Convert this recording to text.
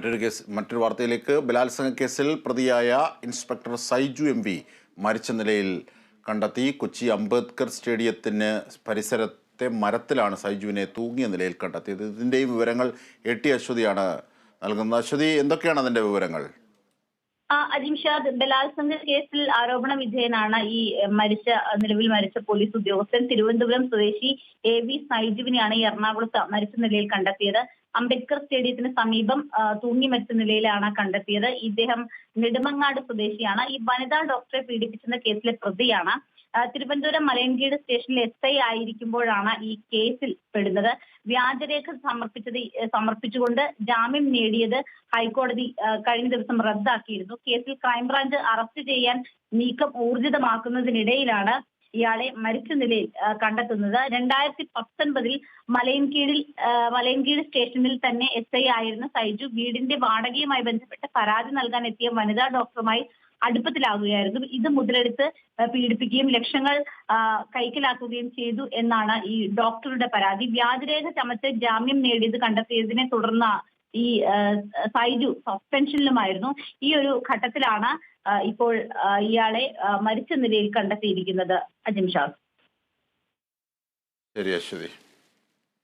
മറ്റൊരു കേസ് മറ്റൊരു വാർത്തയിലേക്ക്. ബലാത്സംഗ കേസിൽ പ്രതിയായ ഇൻസ്പെക്ടർ സൈജു എം വി മരിച്ച നിലയിൽ കണ്ടെത്തി. കൊച്ചി അംബേദ്കർ സ്റ്റേഡിയത്തിന് പരിസരത്തെ മരത്തിലാണ് സൈജുവിനെ തൂങ്ങിയ നിലയിൽ കണ്ടെത്തിയത്. ഇതിന്റെയും വിവരങ്ങൾ എ ടി അശ്വതിയാണ് നൽകുന്നത്. അശ്വതി എന്തൊക്കെയാണ് അതിന്റെ വിവരങ്ങൾ? അജിംഷാദ് ബലാത്സംഗ കേസിൽ ആരോപണ വിധേയനാണ് ഈ മരിച്ച നിലവിൽ മരിച്ച പോലീസ് ഉദ്യോഗസ്ഥൻ. തിരുവനന്തപുരം സ്വദേശി എ വി സൈജുവിനെയാണ് ഈ എറണാകുളത്ത് മരിച്ച നിലയിൽ കണ്ടെത്തിയത്. അംബേദ്കർ സ്റ്റേഡിയത്തിന് സമീപം തൂങ്ങിമരിച്ച തൂങ്ങി മരിച്ച നിലയിലാണ് കണ്ടെത്തിയത്. ഇദ്ദേഹം നെടുമങ്ങാട് സ്വദേശിയാണ്. ഈ വനിതാ ഡോക്ടറെ പീഡിപ്പിച്ചെന്ന കേസിലെ പ്രതിയാണ്. തിരുവനന്തപുരം മലയൻകീട് സ്റ്റേഷനിൽ എസ് ഐ ആയിരിക്കുമ്പോഴാണ് ഈ കേസിൽ പെടുന്നത്. വ്യാജരേഖ സമർപ്പിച്ചത് സമർപ്പിച്ചുകൊണ്ട് ജാമ്യം നേടിയത് ഹൈക്കോടതി കഴിഞ്ഞ ദിവസം റദ്ദാക്കിയിരുന്നു. കേസിൽ ക്രൈംബ്രാഞ്ച് അറസ്റ്റ് ചെയ്യാൻ നീക്കം ഊർജിതമാക്കുന്നതിനിടയിലാണ് ഇയാളെ മരിച്ച നിലയിൽ കണ്ടെത്തുന്നത്. രണ്ടായിരത്തി പത്തൊൻപതിൽ മലയൻകീഴിൽ മലയൻകീഴ് സ്റ്റേഷനിൽ തന്നെ എസ് ഐ ആയിരുന്ന സൈജു വീടിന്റെ വാടകയുമായി ബന്ധപ്പെട്ട് പരാതി നൽകാൻ എത്തിയ വനിതാ ഡോക്ടറുമായി അടുപ്പത്തിലാകുകയായിരുന്നു ഇത് മുതലെടുത്ത് പീഡിപ്പിക്കുകയും ലക്ഷങ്ങൾ കൈക്കലാക്കുകയും ചെയ്തു എന്നാണ് ഈ ഡോക്ടറുടെ പരാതി. വ്യാജരേഖ ചമച്ച് ജാമ്യം നേടിയത് കണ്ടെത്തിയതിനെ തുടർന്ന് ഈ സൈജു സസ്പെൻഷനിലുമായിരുന്നു. ഈ ഒരു ഘട്ടത്തിലാണ് ഇപ്പോൾ ഇയാളെ മരിച്ച നിലയിൽ കണ്ടെത്തിയിരിക്കുന്നത്. അജിംഷാദ് ശരി അശ്വതി.